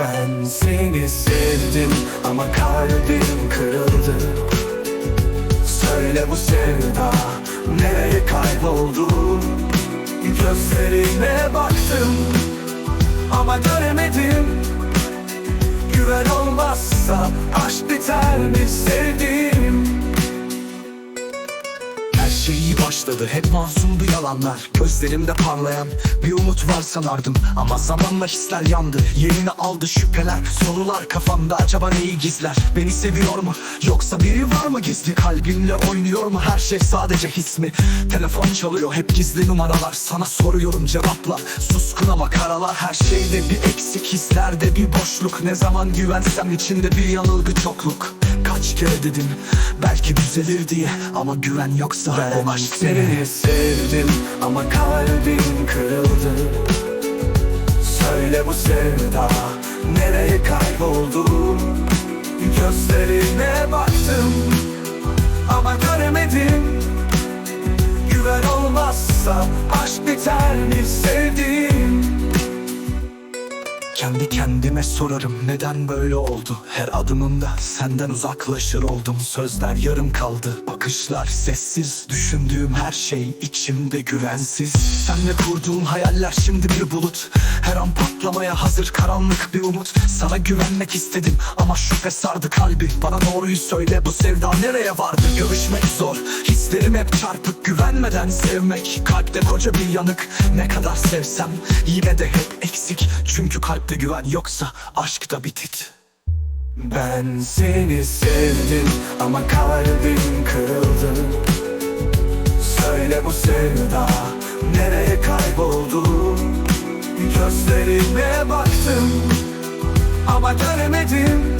Ben seni sevdim ama kalbim kırıldı. Söyle bu sevda nereye kayboldu? Gözlerine baktım ama göremedim. Güven olmazsa aşk biter mi sevdiğim? Her şey iyi başladı hep masumdu yalanlar Gözlerimde parlayan bir umut var sanardım. Ama zamanla hisler yandı Yerini aldı şüpheler. Sorular kafamda acaba neyi gizler? Beni seviyor mu? Yoksa biri var mı gizli? Kalbimle oynuyor mu? Her şey sadece his mi? Telefon çalıyor hep gizli numaralar. Sana soruyorum cevapla Suskun ama karalar Her şeyde bir eksik hislerde bir boşluk. Ne zaman güvensem içinde bir yanılgı çokluk. Kaç kere dedim belki düzelir diye. Ama güven yoksa Ben o aşk seni sevdim ama kalbim kırıldı. Söyle bu sevda nereye kayboldu? Gözlerine baktım Kendi kendime sorarım neden böyle oldu? Her adımımda senden uzaklaşır oldum. Sözler yarım kaldı bakışlar sessiz. Düşündüğüm her şey içimde güvensiz. Senle kurduğum hayaller şimdi bir bulut. Her an patlamaya hazır karanlık bir umut. Sana güvenmek istedim ama şüphe sardı kalbi. Bana doğruyu söyle bu sevda nereye vardı? Görüşmek zor hislerim hep çarpık. Güvenmeden sevmek kalpte koca bir yanık. Ne kadar sevsem yine de hep eksik. Çünkü kalpte güven yoksa aşkta bitit Ben seni sevdim ama kalbim kırıldı. Söyle bu sevda nereye kayboldu? Gözlerime baktım ama göremedim.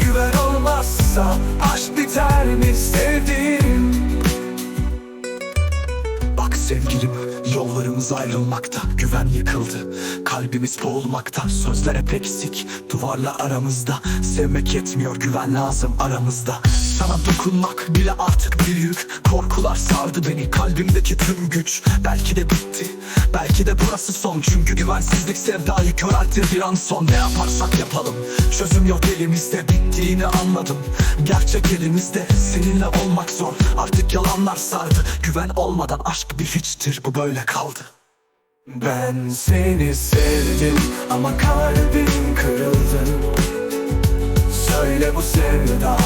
Güven olmazsa aşk biter mi sevdiğim? Bak sevgilim yollarımız ayrılmakta Güven yıkıldı. Kalbimiz boğulmakta Sözler hep eksik. Duvarla aramızda Sevmek yetmiyor güven lazım aramızda. Sana dokunmak bile artık bir yük. Korkular sardı beni kalbimdeki tüm güç. Belki de bitti belki de burası son. Çünkü güvensizlik sevdayı köreltir bir an son. Ne yaparsak yapalım çözüm yok elimizde. Bittiğini anladım. Gerçek elimizde Seninle olmak zor. Artık yalanlar sardı. Güven olmadan aşk bir hiçtir. Bu böyle kaldı. Ben seni sevdim ama kalbim kırıldı. Söyle bu sevda